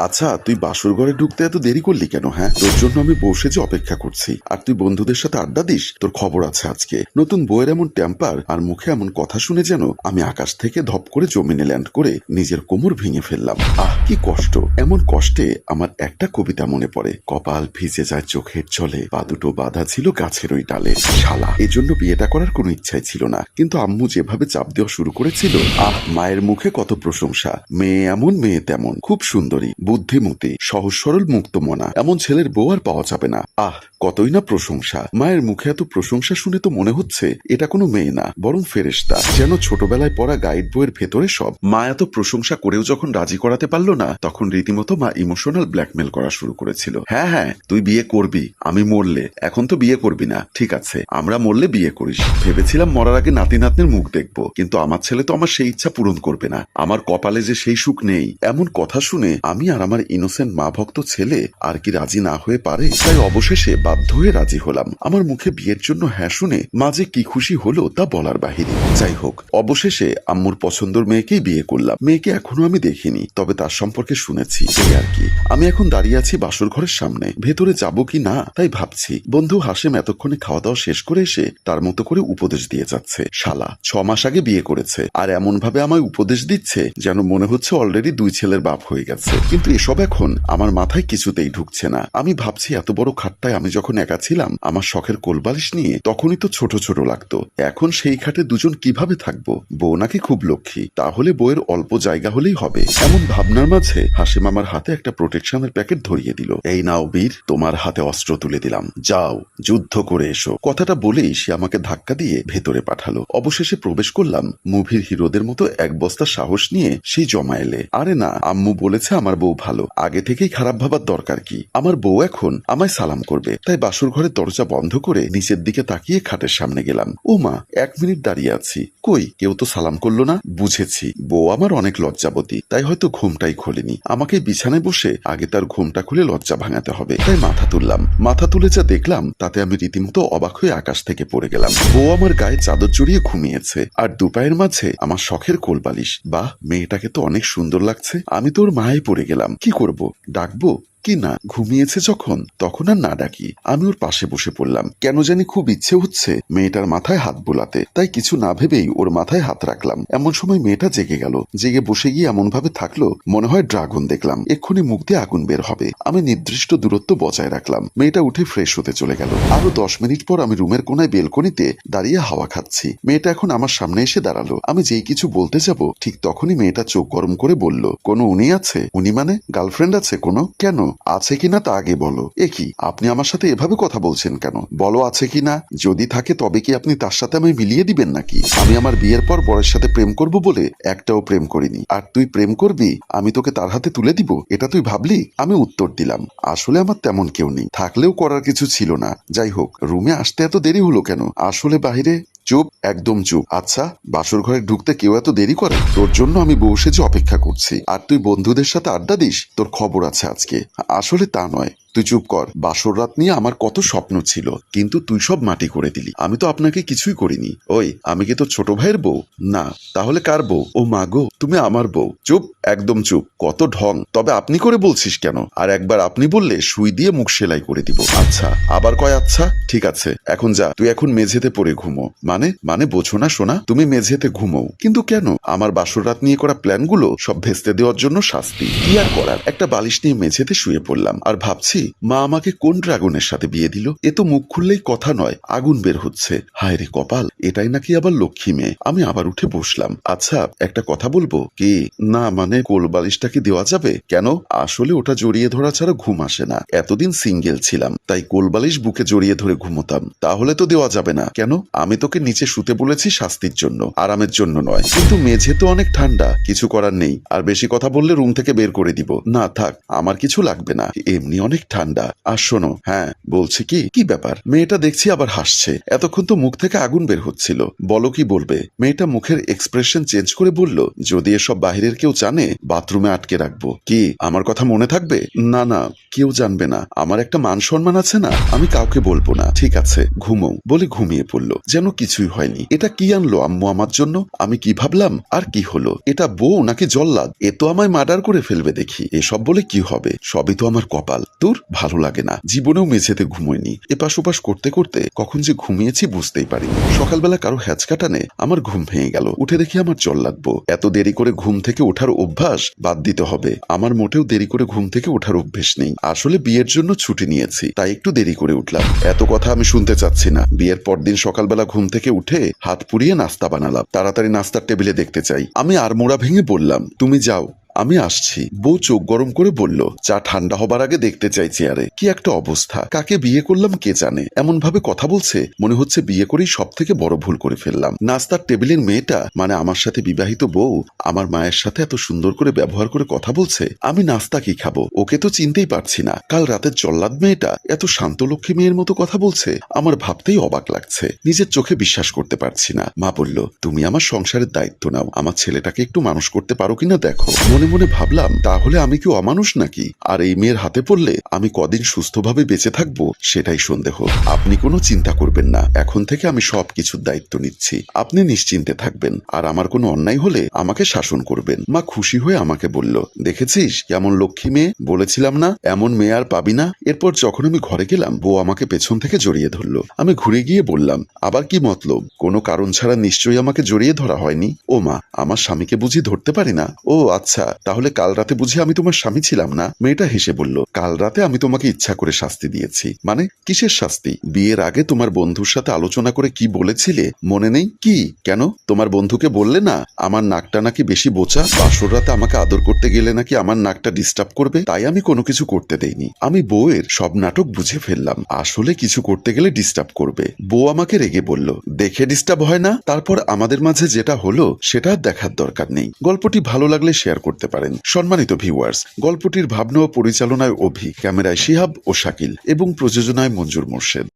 আচ্ছা তুই বাসর ঘরে ঢুকতে এত দেরি করলি কেন হ্যাঁ? তোর জন্য আমি বসে যে অপেক্ষা করছি। আর তুই বন্ধুদের সাথে আড্ডা দিস? তোর খবর আছে আজকে। নতুন বইয়ের এমন টেম্পার আর মুখে এমন কথা শুনে যেন আমি আকাশ থেকে ধপ করে জমিনে ল্যান্ড করে নিজের কোমর ভেঙে ফেললাম। আহ, কি কষ্ট! এমন কষ্টে আমার একটা কবিতা মনে পড়ে। কপাল ভিজে যায়, চোখের জলে। পা দুটো বাঁধা ছিল গাছের ওই ডালে। শালা, এজন্য বিয়েটা করার কোনো ইচ্ছাই ছিল না। কিন্তু আম্মু যেভাবে চাপ দেওয়া শুরু করেছিল, আহ, মায়ের মুখে কত প্রশংসা। মেয়ে এমন, মেয়ে তেমন। খুব সুন্দরী। বুদ্ধিমতী, সহজ সরল মুক্ত মনা। এমন ছেলের বউ আর পাওয়া যাবে না। আহ, কতই না প্রশংসা। মায়ের মুখে এত প্রশংসা শুনে তো মনে হচ্ছে এটা কোনো মেয়ে না, বরং ফেরেস্তা যেন ছোটবেলায় পড়া গাইড বইয়ের ভেতরে সব। মা এত প্রশংসা করেও যখন রাজি করাতে পারল না, তখন রীতিমতো মা ইমোশনাল ব্ল্যাকমেল করা শুরু করেছিল। হ্যাঁ হ্যাঁ তুই বিয়ে করবি, আমি মরলে। এখন তো বিয়ে করবি না, ঠিক আছে, আমরা মরলে বিয়ে করিস। ভেবেছিলাম মরার আগে নাতি নাতনির মুখ দেখব, কিন্তু আমার ছেলে তো আমার সেই ইচ্ছা পূরণ করবে না। আমার কপালে যে সেই সুখ নেই, এমন কথা শুনে আমি আর আমার ইনোসেন্ট মা ভক্ত ছেলে আর কি রাজি না হয়ে পারে? তাই অবশেষে বাধ্য হয়ে রাজি হলাম। আমার মুখে বিয়ের জন্য হ্যাঁ শুনে মা যে কি খুশি হলো তা বলার বাহিরে। যাই হোক, অবশেষে আম্মুর পছন্দর মেয়েকেই বিয়ে করলাম। মেয়েকে এখনও আমি দেখিনি, তবে তার সম্পর্কে শুনেছি। এই আর কি। আমি এখন দাঁড়িয়ে আছি বাসর ঘরের সামনে। ভেতরে যাব কি না, তাই ভাবছি। বন্ধু হাসেম এতক্ষণে খাওয়া দাওয়া শেষ করে এসে তার মতো করে উপদেশ দিয়ে যাচ্ছে। শালা, ছ মাস আগে বিয়ে করেছে। আর এমন ভাবে আমায় উপদেশ দিচ্ছে যেন মনে হচ্ছে অলরেডি দুই ছেলের বাপ হয়ে গেছে। কিন্তু এসব এখন আমার মাথায় কিছুতেই ঢুকছে না। আমি ভাবছি এত বড় খাটটায় আমি যখন একা ছিলাম, আমার শখের কোলবালিশ নিয়ে তখনই তো ছোট ছোট লাগতো। এখন সেই খাটে দুজন কীভাবে থাকব? বউ নাকি খুব লক্ষ্মী। তাহলে বউয়ের অল্প জায়গা হলেই হবে। এমন ভাবনার মাঝে হাসিম আমার হাতে একটা প্রোটেকশনের প্যাকেট ধরিয়ে দিল। এই নাও বীর, তোমার হাতে অস্ত্র তুলে দিলাম। যাও, যুদ্ধ করে এসো। কথাটা বলেই সে আমাকে ধাক্কা দিয়ে ভেতরে পাঠালো। অবশেষে প্রবেশ করলাম মুভির হিরোদের মতো এক বস্তা সাহস নিয়ে সেই এলে। আরে না, আম্মু বলেছে আমার বউ ভালো। আগে থেকেই খারাপ ভাবার দরকার কি? আমার বউ এখন আমায় সালাম করবে। তাই বাসর ঘরের দরজা বন্ধ করে নিচের দিকে তাকিয়ে খাটের সামনে গেলাম। ও মা এক মিনিট দাঁড়িয়ে আছি। কই? কেউ তো সালাম করল না? বুঝেছি। বউ আমার অনেক লজ্জাবতী। তাই হয়তো ঘুমটাই খোলেনি। আমাকে বিছানায় বসে আগে তার ঘুমটা খুলে লজ্জা ভাঙাতে হবে। তাই মাথা তুললাম। মাথা তুলে যা দেখলাম, তাতে আমি রীতিমতো অবাক হয়ে আকাশ থেকে পড়ে গেলাম। বউ আমার গায়ে চাদর জড়িয়ে ঘুমিয়েছে। আর দুপায়ের মাঝে আমার শখের কোলবালিশ। বাহ, মেয়েটাকে তো অনেক সুন্দর লাগছে। আমি তোর মায়ে পড়ে গেলাম। কি করব? ডাকবো? কি না ঘুমিয়েছে যখন? তখন আর না ডাকি। আমি ওর পাশে বসে পড়লাম। কেন জানি খুব ইচ্ছে হচ্ছে মেয়েটার মাথায় হাত বোলাতে। তাই কিছু না ভেবেই ওর মাথায় হাত রাখলাম। এমন সময় মেয়েটা জেগে গেল। জেগে বসে গিয়ে এমন ভাবে থাকল, মনে হয় ড্রাগন দেখলাম। এক্ষুনি মুখ দিয়ে আগুন বের হবে। আমি নির্দিষ্ট দূরত্ব বজায় রাখলাম। মেয়েটা উঠে ফ্রেশ হতে চলে গেল। আরও দশ মিনিট পর আমি রুমের কোনায় বেলকনিতে দাঁড়িয়ে হাওয়া খাচ্ছি। মেয়েটা এখন আমার সামনে এসে দাঁড়াল। আমি যেই কিছু বলতে যাব, ঠিক তখনই মেয়েটা চোখ গরম করে বলল, কোনো উনি আছে? উনি মানে? গার্লফ্রেন্ড আছে কোনো? কেন? আছে কিনা তা আগে বলো। এ কি, আপনি আমার সাথে এভাবে কথা বলছেন কেন? বলো আছে কিনা? যদি থাকে তবে কি আপনি তার সাথে আমায় মিলিয়ে দিবেন নাকি? আমি আমার বিয়ের পর বরের সাথে প্রেম করব বলে একটাও প্রেম করিনি। আর তুই প্রেম করবি, আমি তোকে তার হাতে তুলে দিব, এটা তুই ভাবলি? আমি উত্তর দিলাম, আসলে আমার তেমন কেউ নেই। থাকলেও করার কিছু ছিল না। যাই হোক, রুমে আসতে এত দেরি হলো কেন? আসলে বাইরে চুপ, একদম চুপ। আচ্ছা বাসর ঘরে ঢুকতে কেউ এত দেরি করে? তোর জন্য আমি বসে যে অপেক্ষা করছি। আর তুই বন্ধুদের সাথে আড্ডা দিস? তোর খবর আছে আজকে। আসলে তা নয়। তুই চুপ কর। বাসর রাত নিয়ে আমার কত স্বপ্ন ছিল, কিন্তু তুই সব মাটি করে দিলি। আমি তো আপনাকে কিছুই করিনি। ওই, আমি কি তোর ছোট ভাইয়ের বউ? না, তাহলে কার বউ? ও মা গো, তুমি আমার বউ। চুপ, একদম চুপ। কত ঢং। তবে আপনি করে বলছিস কেন? আর একবার আপনি বললে সুই দিয়ে মুখ সেলাই করে দিব। আচ্ছা আবার কয় আচ্ছা? ঠিক আছে, এখন যা। তুই এখন মেঝেতে পড়ে ঘুমো। মানে মানে বোঝো না শোনা তুমি মেঝেতে ঘুমো। কিন্তু কেন? আমার বাসর রাত নিয়ে করা প্ল্যানগুলো সব ভেস্তে দেওয়ার জন্য শাস্তি। কি আর করার? একটা বালিশ নিয়ে মেঝেতে শুয়ে পড়লাম। আর ভাবছি মা আমাকে কোন ড্রাগনের সাথে বিয়ে দিল? এ তো মুখ খুললেই কথা নয়, আগুন বের হচ্ছে। হায় রে কপাল, এটাই নাকি আবার লক্ষ্মী মেয়ে? আমি আবার উঠে বসলাম। আচ্ছা একটা কথা বলব? কি? না মানে কোল বালিশটা দেওয়া যাবে? কেন? আসলে ওটা জড়িয়ে ধরা ছাড়া ঘুম আসে না। এতদিন সিঙ্গেল ছিলাম, তাই কোল বালিশ বুকে জড়িয়ে ধরে ঘুমোতাম। তাহলে তো দেওয়া যাবে না। কেন? আমি তোকে নিচে শুতে বলেছি শাস্তির জন্য, আরামের জন্য নয়। কিন্তু মেঝে তো অনেক ঠান্ডা, কিছু করার নেই। আর বেশি কথা বললে রুম থেকে বের করে দিব। না, থাক, আমার কিছু লাগবে না। এমনি অনেক ঠান্ডা। আর শোনো হ্যাঁ বলছি কি? কি ব্যাপার? মেয়েটা দেখছি আবার হাসছে। এতক্ষণ তো মুখ থেকে আগুন বের হচ্ছিল। বলো কি বলবে? মেয়েটা মুখের এক্সপ্রেশন চেঞ্জ করে বলল, যদি এসব বাহিরের কেউ জানে বাথরুমে আটকে রাখব। কি, আমার কথা মনে থাকবে? না না, কেউ জানবে না। আমার একটা মান সম্মান আছে না? আমি কাউকে বলব না। ঠিক আছে, ঘুমো। বলে ঘুমিয়ে পড়ল। যেন কিছুই হয়নি। এটা কি আনলো আম্মু আমার জন্য? আমি কি ভাবলাম? আর কি হলো? এটা বউ নাকি জল্লাদ? এ তো আমায় মার্ডার করে ফেলবে দেখি। এসব বলে কি হবে? সবই তো আমার কপাল। তোর ভালো লাগে না। জীবনেও মেঝেতে ঘুমোয়নি এপাশ ওপাশ করতে করতে কখন যে ঘুমিয়েছি বুঝতেই পারি সকালবেলা কারও হ্যাচ কাটানে আমার ঘুম ভেঙে গেল। উঠে দেখি আমার জল লাগবো। এত দেরি করে ঘুম থেকে ওঠার অভ্যাস বাদ দিতে হবে। আমার মোটেও দেরি করে ঘুম থেকে ওঠার অভ্যেস নেই। আসলে বিয়ের জন্য ছুটি নিয়েছি, তাই একটু দেরি করে উঠলাম। এত কথা আমি শুনতে চাচ্ছি না। বিয়ের পরদিন সকালবেলা ঘুম থেকে উঠে হাত পুড়িয়ে নাস্তা বানালাম। তাড়াতাড়ি নাস্তার টেবিলে দেখতে চাই। আমি আর মোড়া ভেঙে বললাম, তুমি যাও। আমি আসছি। বউ চোখ গরম করে বলল, চা ঠান্ডা হবার আগে দেখতে চাই চেয়ারে। কি একটা অবস্থা। কাকে বিয়ে করলাম কে জানে? এমন ভাবে কথা বলছে, মনে হচ্ছে বিয়ে করেই সব থেকে বড় ভুল করে ফেললাম। নাস্তার টেবিলের মেয়েটা মানে আমার সাথে বিবাহিত বউ, আমার মায়ের সাথে এত সুন্দর করে ব্যবহার করে কথা বলছে, আমি নাস্তা কি খাব? ওকে তো চিনতেই পারছি না। কাল রাতের জল্লাদ মেয়েটা এত শান্তলক্ষ্মী মেয়ের মতো কথা বলছে, আমার ভাবতেই অবাক লাগছে। নিজের চোখে বিশ্বাস করতে পারছি না। মা বলল, তুমি আমার সংসারের দায়িত্ব নাও। আমার ছেলেটাকে একটু মানুষ করতে পারো কিনা দেখো। মনে মনে ভাবলাম, তাহলে আমি কি অমানুষ নাকি? আর এই মেয়ের হাতে পড়লে আমি কদিন সুস্থভাবে বেঁচে থাকব? সেটাই সন্দেহ। আপনি কোনো চিন্তা করবেন না। এখন থেকে আমি সব কিছুর দায়িত্ব নিচ্ছি। আপনি নিশ্চিন্তে থাকবেন। আর আমার কোনো অন্যায় হলে আমাকে শাসন করবেন। মা খুশি হয়ে আমাকে বলল, দেখেছিস? কেমন লক্ষ্মী মেয়ে? বলেছিলাম না, এমন মেয়ে আর পাবি না। এরপর যখন আমি ঘরে গেলাম, বউ আমাকে পেছন থেকে জড়িয়ে ধরলো। আমি ঘুরে গিয়ে বললাম, আবার কি মতলব? কোনো কারণ ছাড়া নিশ্চয়ই আমাকে জড়িয়ে ধরা হয়নি? ও মা, আমার স্বামীকে বুঝি ধরতে পারি না? ও আচ্ছা। তাহলে কাল রাতে বুঝি আমি তোমার স্বামী ছিলাম না? মেয়েটা হেসে বলল, কাল রাতে আমি তোমাকে ইচ্ছা করে শাস্তি দিয়েছি। মানে কিসের শাস্তি? বিয়ের আগে তোমার বন্ধুর সাথে আলোচনা করে কি বলেছিলে? মনে নেই? কি? কেন? তোমার বন্ধুকে বললে না, আমার নাকটা নাকি বেশি বোচা? বাসর রাতে আমাকে আদর করতে গেলে নাকি আমার নাকটা ডিস্টার্ব করবে? তাই আমি কোনো কিছু করতে দেইনি। আমি বউয়ের সব নাটক বুঝে ফেললাম। আসলে কিছু করতে গেলে ডিস্টার্ব করবে। বউ আমাকে রেগে বলল, দেখে ডিস্টার্ব হয় না? তারপর আমাদের মাঝে যেটা হলো, সেটা দেখার দরকার নেই। গল্পটি ভালো লাগলে শেয়ার করতে পারেন। সম্মানিত ভিউয়ার্স গল্পটির ভাবনা ও পরিচালনায় অভি, ক্যামেরায় শিহাব ও শাকিল, এবং প্রযোজনায় মঞ্জুর মোর্শেদ।